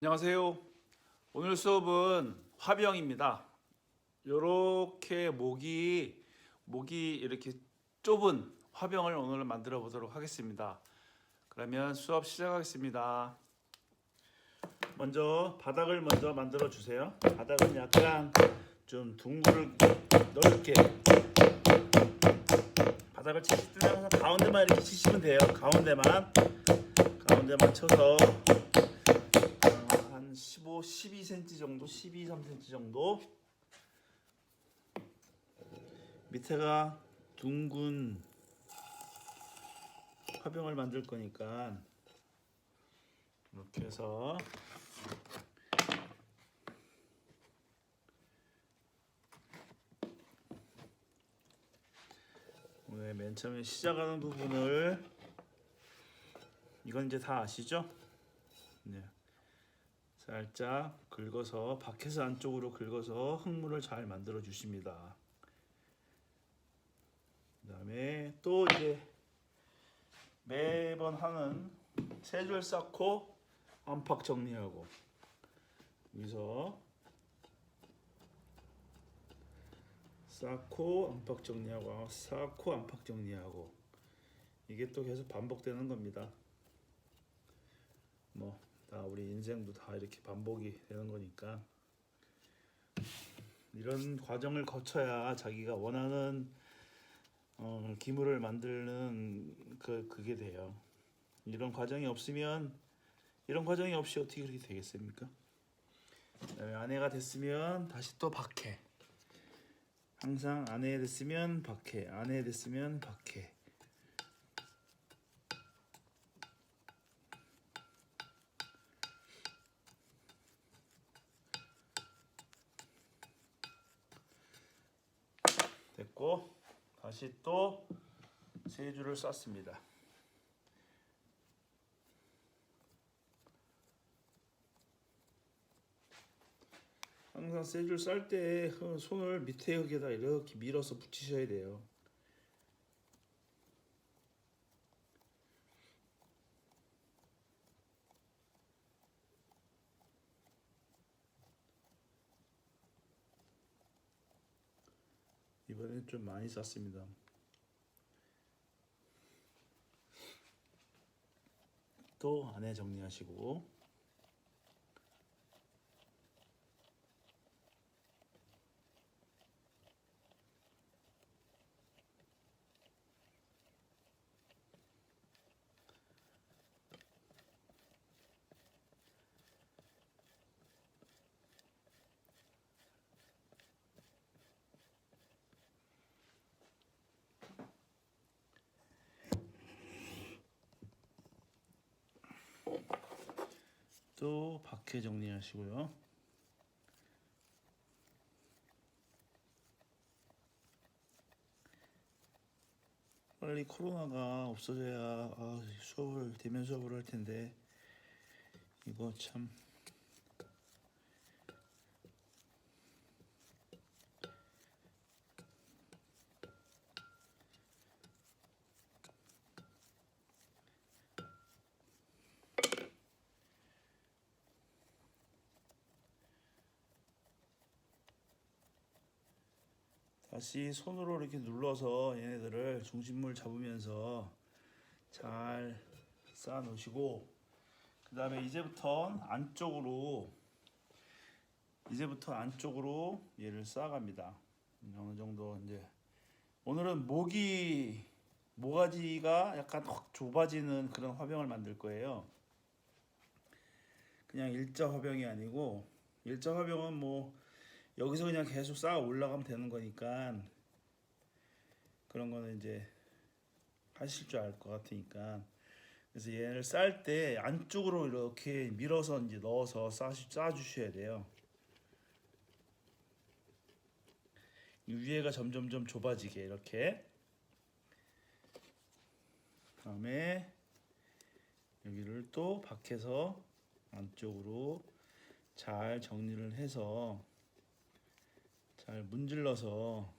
안녕하세요. 오늘 수업은 화병입니다. 이렇게 목이 목이 이렇게 좁은 화병을 오늘 만들어 보도록 하겠습니다. 그러면 수업 시작하겠습니다. 먼저 바닥을 먼저 만들어 주세요. 바닥은 약간 좀 둥글을 넓게 바닥을 치실 때는 항상 가운데만 이렇게 치시면 돼요. 가운데만 가운데만 쳐서 15, 12cm 정도, 12, 3cm 정도. 밑에가 둥근 화병을 만들 거니까 이렇게 해서 오늘 맨 처음에 시작하는 부분을 이건 이제 다 아시죠? 네. 살짝 긁어서 밖에서 안쪽으로 긁어서 흙물을 잘 만들어 주십니다. 그 다음에 또 이제 매번 하는 세 줄 쌓고 안팎 정리하고 여기서 쌓고 안팎 정리하고 쌓고 안팎 정리하고 이게 또 계속 반복되는 겁니다. 뭐 다 우리 인생도 다 이렇게 반복이 되는 거니까 이런 과정을 거쳐야 자기가 원하는 어, 기물을 만드는 그 그게 돼요. 이런 과정이 없으면 이런 과정이 없이 어떻게 그렇게 되겠습니까? 그다음에 아내가 됐으면 다시 또 박해. 항상 아내 됐으면 박해. 아내 됐으면 박해. 됐고 다시 또 세 줄을 쌌습니다. 항상 세 줄 쌀 때 손을 밑에 여기에다 이렇게 밀어서 붙이셔야 돼요. 이번엔 좀 많이 쌌습니다. 또 안에 정리하시고 또 박해 정리하시고요. 빨리 코로나가 없어져야 아, 수업을 대면 수업을 할 텐데 이거 참 다시 손으로 이렇게 눌러서 얘네들을 중심물 잡으면서 잘 쌓아 놓으시고 그 다음에 이제부터 안쪽으로 이제부터 안쪽으로 얘를 쌓아갑니다. 어느 정도 이제 오늘은 목이 모가지가 약간 확 좁아지는 그런 화병을 만들 거예요. 그냥 일자 화병이 아니고 일자 화병은 뭐 여기서 그냥 계속 쌓아 올라가면 되는 거니까 그런 거는 이제 하실 줄 알 것 같으니까 그래서 얘를 쌀 때 안쪽으로 이렇게 밀어서 이제 넣어서 싸, 싸 주셔야 돼요. 이 위에가 점점점 좁아지게 이렇게 다음에 여기를 또 밖에서 안쪽으로 잘 정리를 해서 잘 문질러서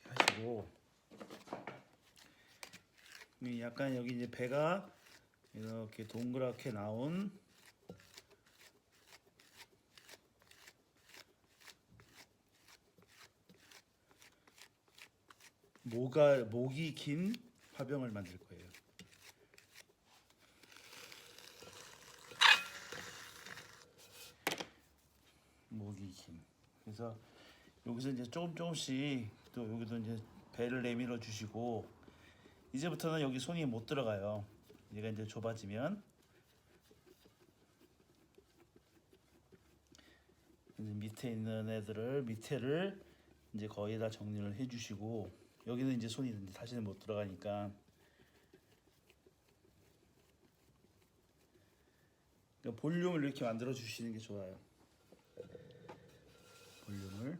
하시고 약간 여기 이제 배가 이렇게 동그랗게 나온 모가 목이 긴 화병을 만들 거예요. 목이 긴. 그래서 여기서 이제 조금 조금씩 또 여기도 이제 배를 내밀어 주시고 이제부터는 여기 손이 못 들어가요. 얘가 이제 좁아지면 이제 밑에 있는 애들을 밑에를 이제 거의 다 정리를 해주시고 여기는 이제 손이 이제 다시는 못 들어가니까 그러니까 볼륨을 이렇게 만들어 주시는 게 좋아요. 볼륨을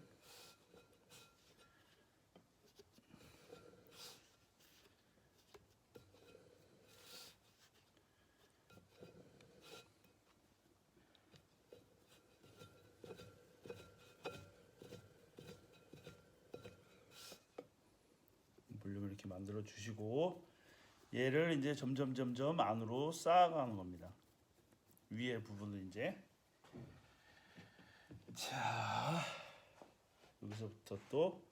볼륨을 이렇게 만들어 주시고 얘를 이제 점점 점점 안으로 쌓아가는 겁니다. 위에 부분은 이제 자 여기서부터 또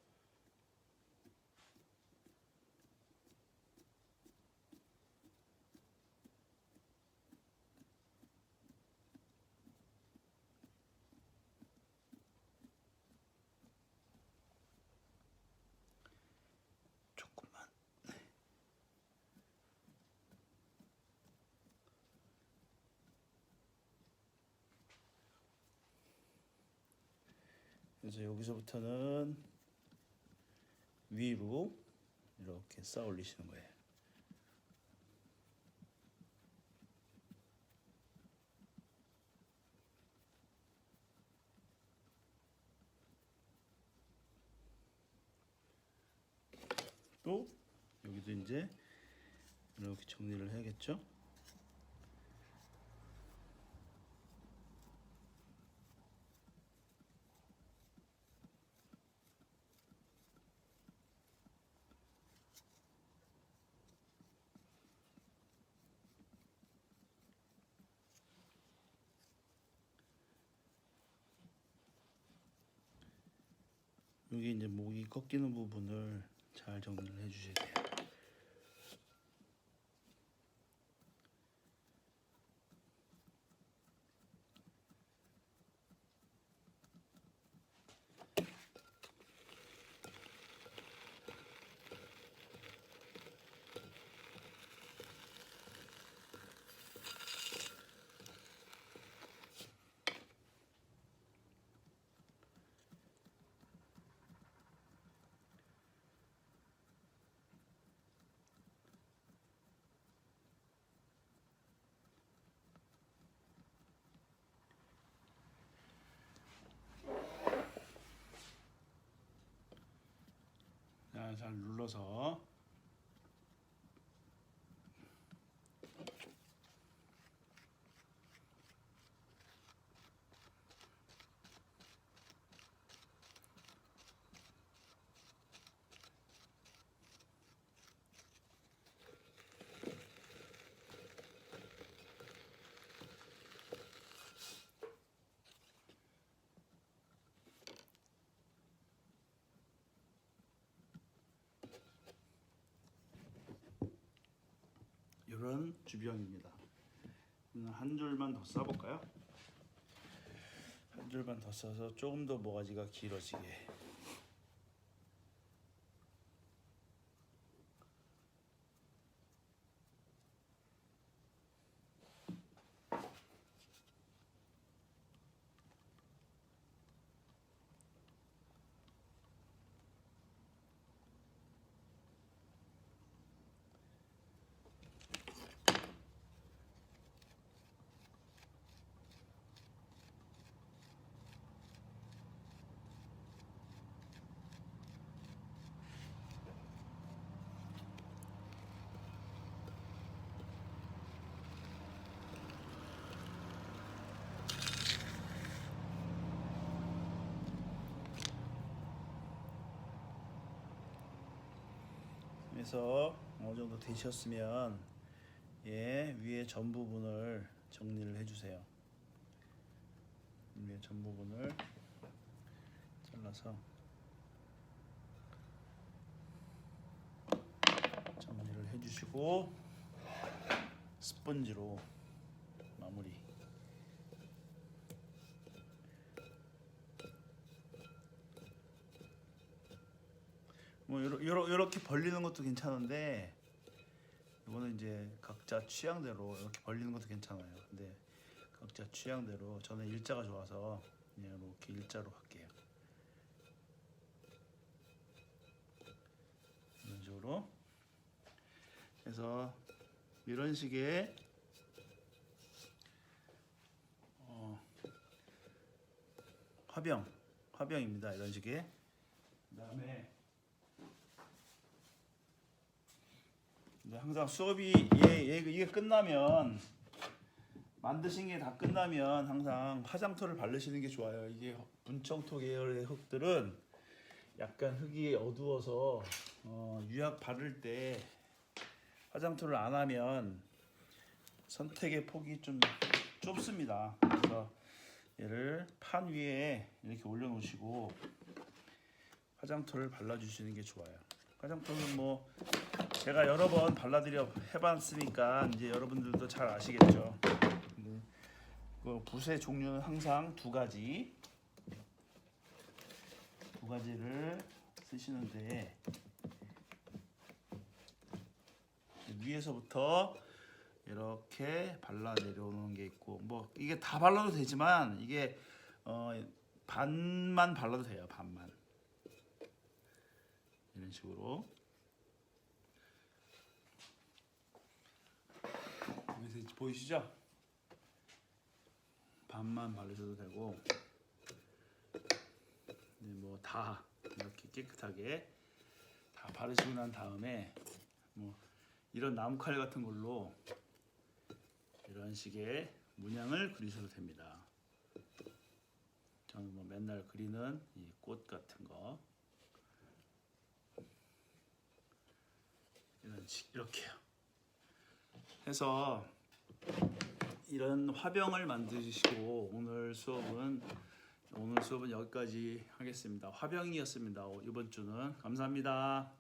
그래서 여기서부터는 위로 이렇게 쌓아 올리시는 거예요. 또 여기도 이제 이렇게 정리를 해야겠죠? 여기 이제 목이 꺾이는 부분을 잘 정리를 해주셔야 돼요. 잘 눌러서 주변입니다. 음, 한 줄만 더 써볼까요? 한 줄만 더 써서 조금 더 모가지가 길어지게. 분석 어느 정도 되셨으면 예 위에 전 부분을 정리를 해주세요. 위에 전 부분을 잘라서 정리를 해주시고 스펀지로 요러, 요렇게 벌리는 것도 괜찮은데 이거는 이제 각자 취향대로 이렇게 벌리는 것도 괜찮아요. 근데 각자 취향대로 저는 일자가 좋아서 그냥 이렇게 일자로 할게요. 이런 식으로 해서 이런 식의 어, 화병 화병입니다. 이런 식의 그다음에 이제 항상 수업이 얘, 얘 이게 끝나면 만드신 게 다 끝나면 항상 화장토를 바르시는 게 좋아요. 이게 분청토 계열의 흙들은 약간 흙이 어두워서 어, 유약 바를 때 화장토를 안 하면 선택의 폭이 좀 좁습니다. 그래서 얘를 판 위에 이렇게 올려놓으시고 화장토를 발라주시는 게 좋아요. 화장토는 뭐 제가 여러 번 발라드려 해봤으니까 이제 여러분들도 잘 아시겠죠. 네. 그 붓의 종류는 항상 두 가지 두 가지를 쓰시는데 위에서부터 이렇게 발라 내려오는 게 있고 뭐 이게 다 발라도 되지만 이게 어 반만 발라도 돼요 반만 이런 식으로 여기서 보이시죠? 반만 바르셔도 되고 뭐 다 이렇게 깨끗하게 다 바르시고 난 다음에 뭐 이런 나무칼 같은 걸로 이런 식의 문양을 그리셔도 됩니다. 저는 뭐 맨날 그리는 이 꽃 같은 거 이런 식 이렇게요. 해서 이런 화병을 만드시고 오늘 수업은 오늘 수업은 여기까지 하겠습니다. 화병이었습니다. 이번 주는 감사합니다.